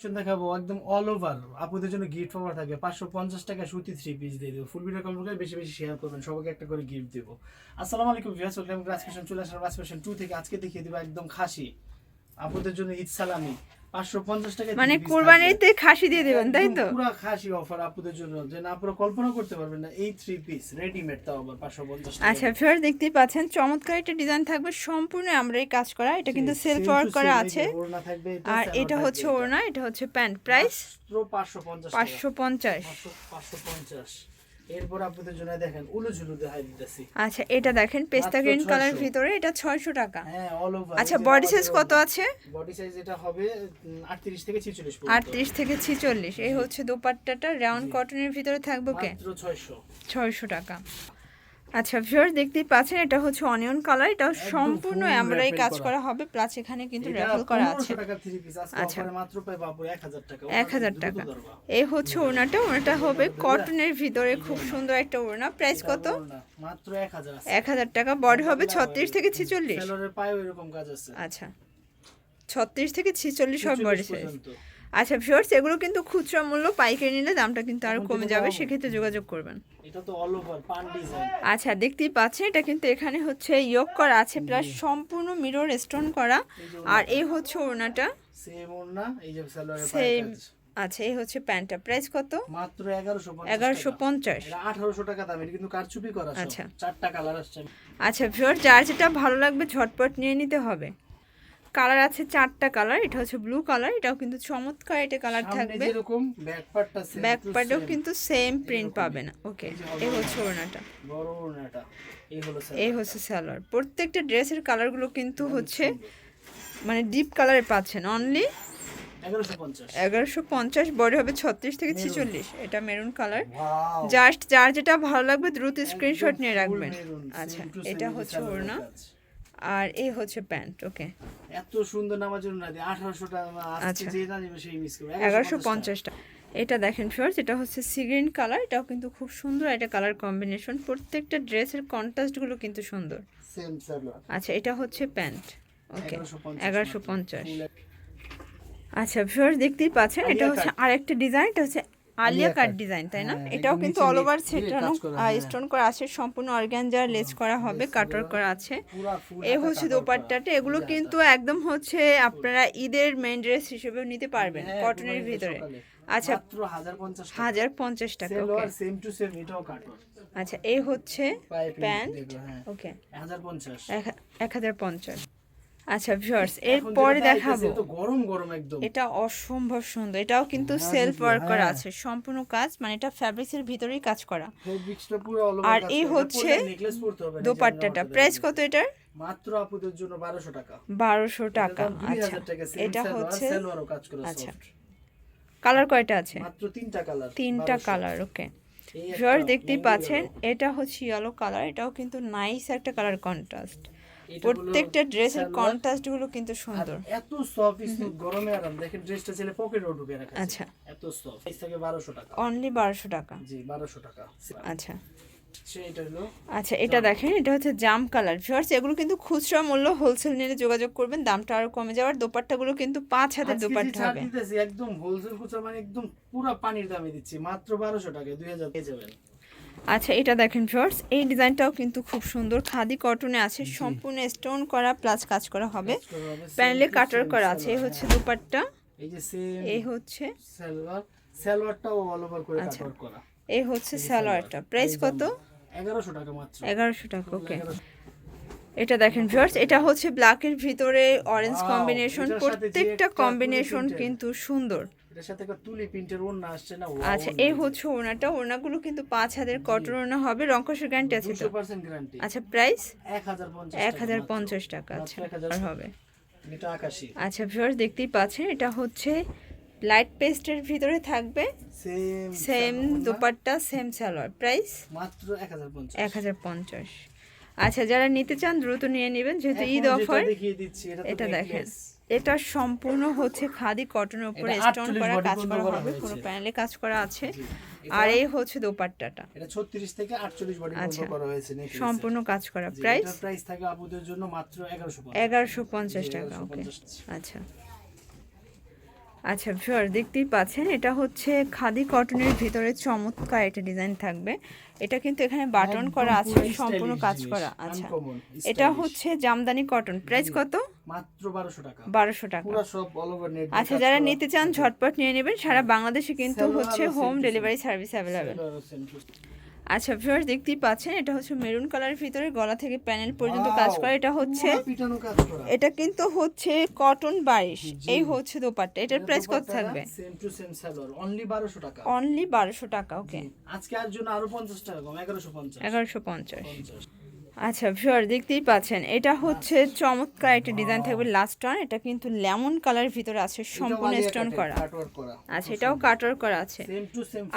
Collection দেখাবো, একদম all over আপুদের জন্য গিফট পাওয়ার থাকবে, পাঁচশো পঞ্চাশ টাকা সুতি থ্রি পিস দিয়ে দেবো। ফুল ভিডিও কমেন্ট করে বেশি বেশি শেয়ার করবেন, সবাইকে একটা করে গিফট দেবো। আসসালামু আলাইকুম ভিয়াস ওয়েলকাম ক্লাস আজকেশন চলে আসার আজকেশন টু থেকে। আজকে দেখিয়ে দেবো একদম খাসি। আপুদের জন্য ঈদ সালামি। মানে কোরবানিতে খাসি দিয়ে দিবেন তাই তো? পুরা খাসি অফার আপুদের জন্য যে না আপনারা কল্পনা করতে পারবেন না এই থ্রি পিস রেডিমেড তাও আবার পাঁচশো পঞ্চাশ আচ্ছা ফের দেখতেই পাচ্ছেন চমৎকার একটা ডিজাইন থাকবে সম্পূর্ণ আমরা এই কাজ করা এটা কিন্তু সেলফ ওয়ার্ক করা আছে। আর এটা হচ্ছে ওড়না এটা হচ্ছে প্যান্ট প্রাইস পাঁচশো পঞ্চাশ পাঁচশো পঞ্চাশ। পাঁচশো পঞ্চাশ। এরপর আপনাদের জন্য দেখেন উলু ঝুলু দেখাই দিতেছি। আচ্ছা এটা দেখেন পেস্তা গ্রিন কালার ভিতরে এটা ছয়শো টাকা। হ্যাঁ অল ওভার আচ্ছা বডি সাইজ কত আছে? বডি সাইজ এটা হবে আটত্রিশ থেকে ছিচল্লিশ আটত্রিশ থেকে ছিচল্লিশ এই হচ্ছে দোপাট্টাটা রাউন্ড কটনের ভিতরে থাকবে কে? মাত্র 600 600 টাকা। আচ্ছা ভিউয়ার দেখতেই পাচ্ছেন এটা হচ্ছে অনিয়ন কালার এটা সম্পূর্ণ এই কাজ করা। হবে প্লাস এখানে কিন্তু র্যাফল করা আছে। আচ্ছা। মাত্র পাই এক হাজার টাকা এক হাজার দ্রুত টাকা। এই হচ্ছে ওড়নাটা ওড়নাটা হবে কটনের ভিতরে খুব সুন্দর একটা ওড়না। প্রাইস কত? মাত্র এক হাজার আছে। এক হাজার টাকা বডি হবে ছত্রিশ থেকে ছিচল্লিশ। সেলরের পায়েও এরকম কাজ আছে। আচ্ছা ছত্রিশ থেকে ছিচল্লিশ হবে 46 বডি সাইজ। আচ্ছা ভিউয়ার্স এগুলো কিন্তু খুচরা মূল্য পাইকারি নিলে দামটা কিন্তু আরও কমে যাবে সেক্ষেত্রে যোগাযোগ করবেন। এটা তো অল ওভার পান ডিজাইন আচ্ছা দেখতেই পাচ্ছেন এটা কিন্তু এখানে হচ্ছে ইয়োগ করা আছে প্লাস সম্পূর্ণ মিরর স্টোন করা। আর এই হচ্ছে ওড়নাটা। সেম ওড়না এই যে সেম আচ্ছা এই হচ্ছে প্যান্টটা। প্রাইস কত? মাত্র এগারোশো এগারোশো পঞ্চাশ। এটা আঠারোশো টাকা দাম এটা কিন্তু কারচুপি করা। আচ্ছা। চারটা কালার আসছে। আচ্ছা ভিউয়ার যার যেটা ভালো লাগবে ঝটপট নিয়ে নিতে হবে। কালার আছে চারটা কালার এটা হচ্ছে ব্লু কালার এটাও কিন্তু চমৎকার এটা কালার থাকবে। ব্যাক পার্টেও কিন্তু সেম প্রিন্ট এরকমই। পাবেন ওকে এই হচ্ছে ওড়নাটা। এই হলো এই হচ্ছে স্যালোয়ার প্রত্যেকটা ড্রেসের কালারগুলো কিন্তু হচ্ছে মানে ডিপ কালারে পাচ্ছেন। অনলি এগারোশো পঞ্চাশ। বডি হবে ছত্রিশ থেকে ছিচল্লিশ। এটা মেরুন কালার জাস্ট যার যেটা ভালো লাগবে দ্রুত স্ক্রিনশট নিয়ে রাখবেন। আচ্ছা এটা হচ্ছে ওড়না। আর এই হচ্ছে প্যান্ট ওকে। এত সুন্দর নামার জন্য না দিয়ে আঠারোশো টাকা আজকে আচ্ছা। যে না নেবে সেই মিস করবে। এগারোশো পঞ্চাশটা। এটা দেখেন ফিওর্স এটা হচ্ছে সিগ্রিন কালার এটাও কিন্তু খুব সুন্দর একটা কালার কম্বিনেশন প্রত্যেকটা ড্রেসের কন্ট্রাস্টগুলো কিন্তু সুন্দর। সেম আচ্ছা এটা হচ্ছে প্যান্ট ওকে। 1150 এগারোশো পঞ্চাশ। আচ্ছা ভিউয়ার্স দেখতেই পাচ্ছেন এটা হচ্ছে। আরেকটা ডিজাইন এটা হচ্ছে আলিয়া কাট ডিজাইন তাই না? হ্যাঁ, এটাও কিন্তু অল ওভার সেটানো হ্যাঁ। স্টোন করা আছে সম্পূর্ণ অর্গানজার লেস করা হবে কাটওয়ার্ক করা আছে। এই হচ্ছে দোপাট্টাটা এগুলো কিন্তু একদম হচ্ছে আপনারা ঈদের মেন ড্রেস হিসেবেও নিতে পারবেন হ্যাঁ, কটনের ভিতরে। আচ্ছা হাজার পঞ্চাশ টাকা। হাজার পঞ্চাশ টাকা ওকে সেম টু সেম এটাও কাটন আচ্ছা এই হচ্ছে প্যান্ট হ্যাঁ। ওকে এক হাজার পঞ্চাশ। আচ্ছা ভিউয়ার্স এরপরে দেখাবো। গরম গরম একদম। এটা অসম্ভব সুন্দর এটাও কিন্তু সেলফ ওয়ার্ক করা। আছে সম্পূর্ণ কাজ মানে এটা ফ্যাব্রিক্সের ভিতরেই কাজ করা। আর এই হচ্ছে দোপাট্টাটা। প্রাইস কত এটার? মাত্র আপুদের জন্য বারোশো টাকা। বারোশো টাকা আচ্ছা। 2000 টাকা, same এটা হচ্ছে আচ্ছা। কালার কয়টা আছে? মাত্র তিনটা কালার তিনটা কালার ওকে এই একটা ভিউয়ার দেখতেই পাচ্ছেন এটা হচ্ছে ইয়েলো কালার এটাও কিন্তু নাইস একটা কালার কন্ট্রাস্ট প্রত্যেকটা ড্রেসের কন্ট্রাস্টগুলো কিন্তু সুন্দর। এত সফট স্মুথ গরমে আরাম। দেখেন ড্রেসটা ছেলে পকেটও ঢুকে রাখা আছে। আচ্ছা। এত সফট এই থেকে বারোশো টাকা। অনলি বারোশো টাকা। জি বারোশো টাকা। আচ্ছা। আচ্ছা এটা দেখেন এটা হচ্ছে জাম কালার। ভিউয়ার্স এগুলো কিন্তু খুচরা মূল্য হোলসেল নিলে যোগাযোগ করবেন। দামটা আরও কমে যাওয়ার দোপাট্টাগুলো কিন্তু পাঁচ হাতের দোপাট্টা হবে। একদম হোলসেল খুচরা মানে একদম পুরো পানির দামে দিচ্ছি। মাত্র বারোশো টাকা দুই হাজার পেয়ে যাবেন। আচ্ছা এটা দেখেন ভিউয়ার্স এই ডিজাইনটাও কিন্তু খুব সুন্দর। খাদি কটনে আছে সম্পূর্ণ স্টোন করা প্লাস কাজ করা হবে। প্যানেলে কাটার করা আছে এই হচ্ছে দুপাট্টা। এই যে সেম এই হচ্ছে। সালোয়ার সালোয়ারটাও অল ওভার করে আচ্ছা। করা। এই হচ্ছে সালোয়ারটা প্রাইস কত? এগারোশো টাকা মাত্র। এগারোশো টাকা ওকে এটা দেখেন ভিউয়ার্স এটা হচ্ছে ব্ল্যাকের ভিতরে অরেঞ্জ কম্বিনেশন প্রত্যেকটা কম্বিনেশন কিন্তু সুন্দর। এটার সাথে একটা তুলি প্রিন্টের ওড়না আসছে না? আচ্ছা এই হচ্ছে ওড়নাটা। ওড়নাগুলো কিন্তু পাঁচ হাজার কটন ওড়না হবে গ্যারান্টি আছে তো? গ্যারান্টি আচ্ছা প্রাইস এক হাজার পঞ্চাশ টাকা আচ্ছা আর হবে? এটা আকাশি। আচ্ছা ভিউয়ার্স দেখতেই পাচ্ছেন এটা হচ্ছে লাইট পেস্টের ভিতরে থাকবে। Same dupatta same salwar price মাত্র এক হাজার পঞ্চাশ। আচ্ছা যারা নিতে চান দ্রুত নিয়ে নেবেন যেহেতু ঈদ অফার দেখিয়ে দিচ্ছি এটা দেখেন। এটা সম্পূর্ণ হচ্ছে খাদি কটনের উপরে স্টোন করা কাজ করা হবে। পুরো প্যানেলে কাজ করা আছে। আর এই হচ্ছে দোপাট্টাটা। এটা 36 থেকে 48 বডি আচ্ছা। করা হয়েছে নেকি সম্পূর্ণ কাজ করা। প্রাইস? প্রাইস থাকে আপুদের জন্য মাত্র 1150 এগারোশো পঞ্চাশ জি, টাকা ওকে। আচ্ছা। আচ্ছা ভিউয়ার দেখতেই পাচ্ছেন এটা হচ্ছে খাদি কটনের ভিতরে চমৎকার একটা ডিজাইন থাকবে। এটা কিন্তু এখানে বাটন করা আছে সম্পূর্ণ কাজ করা আচ্ছা। এটা হচ্ছে জামদানি কটন প্রাইস কত? মাত্র বারোশো টাকা। টাকা। পুরো সব অল ওভার নেট আচ্ছা যারা নিতে চান ঝটপট নিয়ে নেবেন সারা বাংলাদেশে কিন্তু হচ্ছে হোম ডেলিভারি সার্ভিস অ্যাভেলেবেল আচ্ছা ভিউয়ার দেখতেই পাচ্ছেন এটা হচ্ছে মেরুন কালারের ভিতরে গলা থেকে প্যানেল পর্যন্ত কাজ করা। এটা হচ্ছে এটা কিন্তু হচ্ছে কটন বারিশ। এই হচ্ছে দোপাট্টা। এটার প্রাইস কত থাকবে? Same to same salwar only বারোশো টাকা। অনলি বারোশো টাকা ওকে আজকে আর জন্য আরও পঞ্চাশ টাকা কম এগারোশো পঞ্চাশ। এগারোশো পঞ্চাশ। পঞ্চাশ। আচ্ছা ভিউয়ার দেখতেই পাচ্ছেন। এটা হচ্ছে চমৎকার একটা ডিজাইন থাকবে লাস্ট ওয়ান এটা কিন্তু লেমন কালারের ভিতরে আছে সম্পূর্ণ স্টোন করা। আচ্ছা এটাও কাটার করা আছে।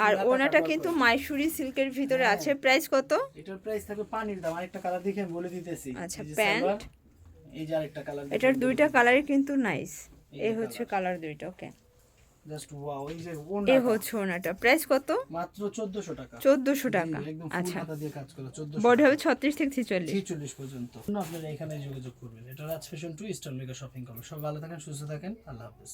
আর ওনাটা কিন্তু মাইসুরি সিল্কের ভিতরে আছে। প্রাইস কত? এটার প্রাইস থাকবে পানির দাম। আরেকটা কালার দেখে বলে দিতেছি। আচ্ছা, প্যান্ট। এই যে আরেকটা কালার এটার দুইটা কালারই কিন্তু নাইস এই হচ্ছে কালার দুইটা ওকে জাস্ট ওয়াও এই যে এই ওনাটা হচ্ছে ওনাটা। প্রাইস কত? মাত্র 1400 টাকা। চোদ্দোশো টাকা। আচ্ছা একদম ফুল দিয়ে কাজ করা 1400 বডি হবে ছত্রিশ থেকে ছেচল্লিশ। 46 পর্যন্ত। আপনারা এখানে যোগাযোগ করবেন। এটা Raj fashion two eastern mega shopping complex সব ভালো থাকেন সুস্থ থাকেন। আল্লাহ হাফেজ।